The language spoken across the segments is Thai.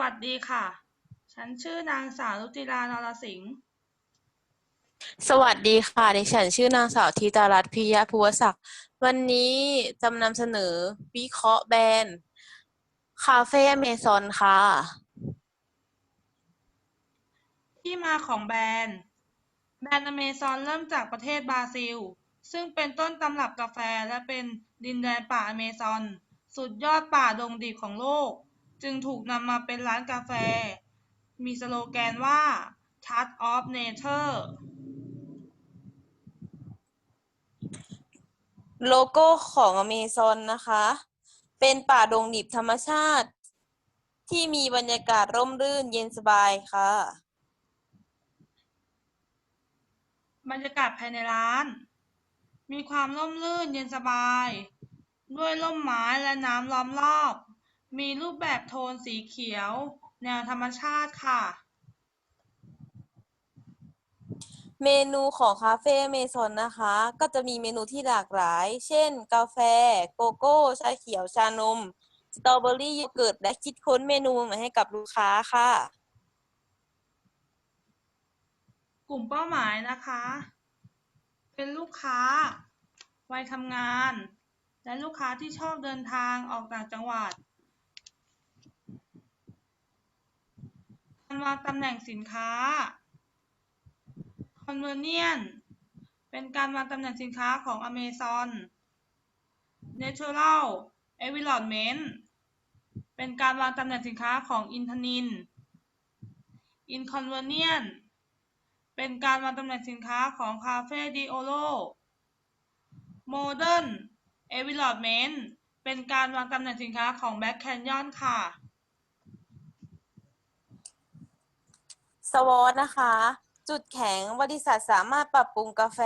วัสดีค่ะ ฉันชื่อนางสาวรุจิรานรสิงห์สวัสดีค่ะ ดิฉันชื่อนางสาวธิตารัตน์พิยะภูวศักดิ์ วันนี้จะนำเสนอวิเคราะห์แบรนด์คาเฟ่อเมซอนค่ะ ที่มาของแบรนด์ แบรนด์อเมซอนเริ่มจากประเทศบราซิล ซึ่งเป็นต้นตำรับกาแฟและเป็นดินแดนป่าอเมซอน สุดยอดป่าดงดิบของโลก จึงถูกนำมาเป็นร้านกาแฟ มีสโลแกนว่า Touch of Nature โลโก้ของอเมซอนนะคะ เป็นป่าดงดิบธรรมชาติ ที่มีบรรยากาศร่มรื่นเย็นสบายค่ะ บรรยากาศภายในร้าน มีความร่มรื่นเย็นสบาย ด้วยร่มไม้และน้ำล้อมรอบ มีรูปแบบโทนสีเขียว แนวธรรมชาติค่ะ เมนูของคาเฟ่อเมซอนนะคะ ก็จะมีเมนูที่หลากหลาย เช่น กาแฟ โกโก้ ชาเขียว ชานม สตรอเบอรี่โยเกิร์ต และคิดค้นเมนูใหม่ให้กับลูกค้าค่ะ กลุ่มเป้าหมายนะคะ เป็นลูกค้า วัยทำงาน และลูกค้าที่ชอบเดินทางออกต่างจังหวัด การวางตำแหน่งสินค้า Convenient เป็นการวางตำแหน่งสินค้าของ Amazon Natural Environment เป็นการวางตำแหน่งสินค้าของ Intanin Inconvenient เป็นการวางตำแหน่งสินค้าของ Cafe di Oro Modern Environment เป็นการวางตำแหน่งสินค้าของ Black Canyon ค่ะ วอตนะคะ จุดแข็งบริษัทสามารถปรับปรุงกาแฟ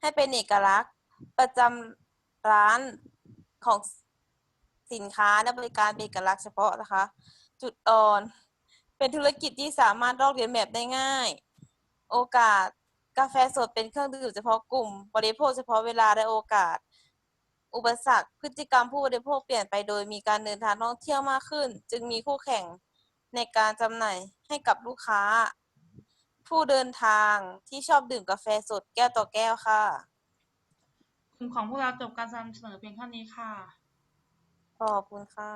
ให้เป็นเอกลักษณ์ ประจำร้านของสินค้าและบริการเป็นเอกลักษณ์เฉพาะนะคะ จุดอ่อน เป็นธุรกิจที่สามารถลอกเลียนแบบได้ง่าย โอกาสกาแฟสดเป็นเครื่องดื่มเฉพาะกลุ่ม บริโภคเฉพาะเวลาและโอกาส อุปสรรคพฤติกรรมผู้บริโภคเปลี่ยนไปโดยมีการเดินทางท่องเที่ยวมากขึ้น จึงมีคู่แข่ง ในการจำหน่ายให้กับลูกค้า ผู้เดินทางที่ชอบดื่มกาแฟสดแก้วต่อแก้วค่ะ กลุ่มของพวกเราจบการนำเสนอเพียงเท่านี้ค่ะ ขอบคุณค่ะ